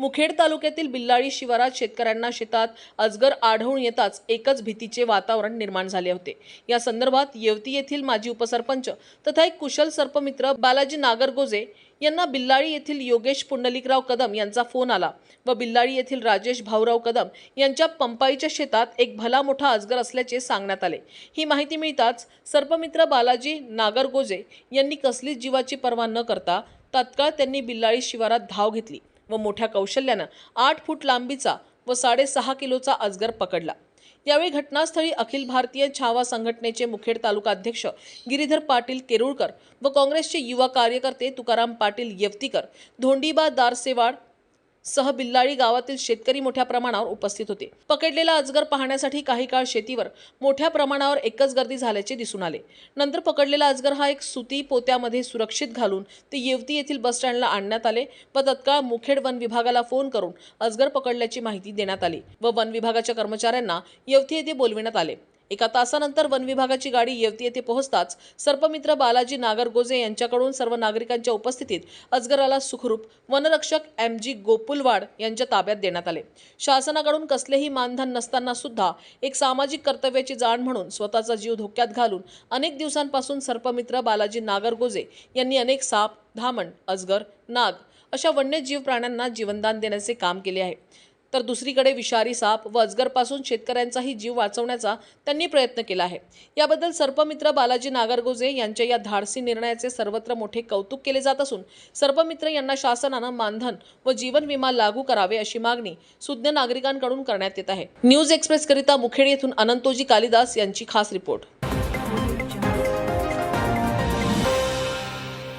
मुखेड तालुक्यातील बिल्लाळी शिवारात शेतकऱ्यांना शेतात अजगर आढळून येताच एकच भीतीचे वातावरण निर्माण झाले होते. या संदर्भात येवती येथील माजी उपसरपंच तथा एक कुशल सर्पमित्र बालाजी नागरगोजे यांना बिल्लाळी येथील योगेश पुंडलिकराव कदम यांचा फोन आला व बिल्लाळी येथील राजेश भाऊराव कदम यांच्या पंपाईच्या शेतात एक भला मोठा अजगर असल्याचे सांगण्यात आले. ही माहिती मिळताच सर्पमित्र बालाजी नागरगोजे यांनी कसलीच जीवाची पर्वा न करता तात्काळ त्यांनी बिल्लाळी शिवारात धाव घेतली. व मोठ्या कौशल्यानं आठ फूट लांबीचा व साडेसहा किलोचा अजगर पकडला. यावेळी घटनास्थळी अखिल भारतीय छावा संघटनेचे मुखेड तालुका अध्यक्ष गिरीधर पाटील केरुळकर व काँग्रेसचे युवा कार्यकर्ते तुकाराम पाटील येवतीकर धोंडीबा दारसेवाड सह बिल्लाळी गावातील शेतकरी मोठ्या प्रमाणावर उपस्थित होते. पकडलेला अजगर पाहण्यासाठी काही काळ शेतीवर मोठ्या प्रमाणावर एकच गर्दी झाल्याचे दिसून आले. नंतर पकडलेला अजगर हा एक सुती पोत्यामध्ये सुरक्षित घालून ते येवती येथील बसस्टँडला आणण्यात आले व तत्काळ मुखेड वन विभागाला फोन करून अजगर पकडल्याची माहिती देण्यात आली व वन विभागाच्या कर्मचाऱ्यांना येवती येथे बोलविण्यात आले. एका तासानंतर वन विभागाची गाडी येवती येथे पोहोचताच सर्पमित्र बालाजी नागरगोजे यांच्याकडून सर्व नागरिकांच्या उपस्थितीत अजगराला सुखरूप वनरक्षक एम जी गोपुलवाड यांच्या ताब्यात देण्यात आले. शासनाकडून कसलेही मानधन नसताना सुद्धा एक सामाजिक कर्तव्याची जाण म्हणून स्वतःचा जीव धोक्यात घालून अनेक दिवसांपासून सर्पमित्र बालाजी नागरगोजे यांनी अनेक साप धामण अजगर नाग अशा वन्यजीव प्राण्यांना जीवनदान देण्याचे काम केले आहे. तर दुसरीकडे विषारी साप व अजगरपासून शेतकऱ्यांचाही जीव वाचवण्याचा त्यांनी प्रयत्न केला आहे. याबद्दल सर्पमित्र बालाजी नागरगोजे यांच्या या धाडसी निर्णयाचे सर्वत्र मोठे कौतुक केले जात असून सर्पमित्र यांना शासनानं मानधन व जीवन विमा लागू करावे अशी मागणी सुज्ञ नागरिकांकडून करण्यात येत आहे. न्यूज एक्सप्रेसकरिता मुखेड येथून अनंतोजी कालिदास यांची खास रिपोर्ट.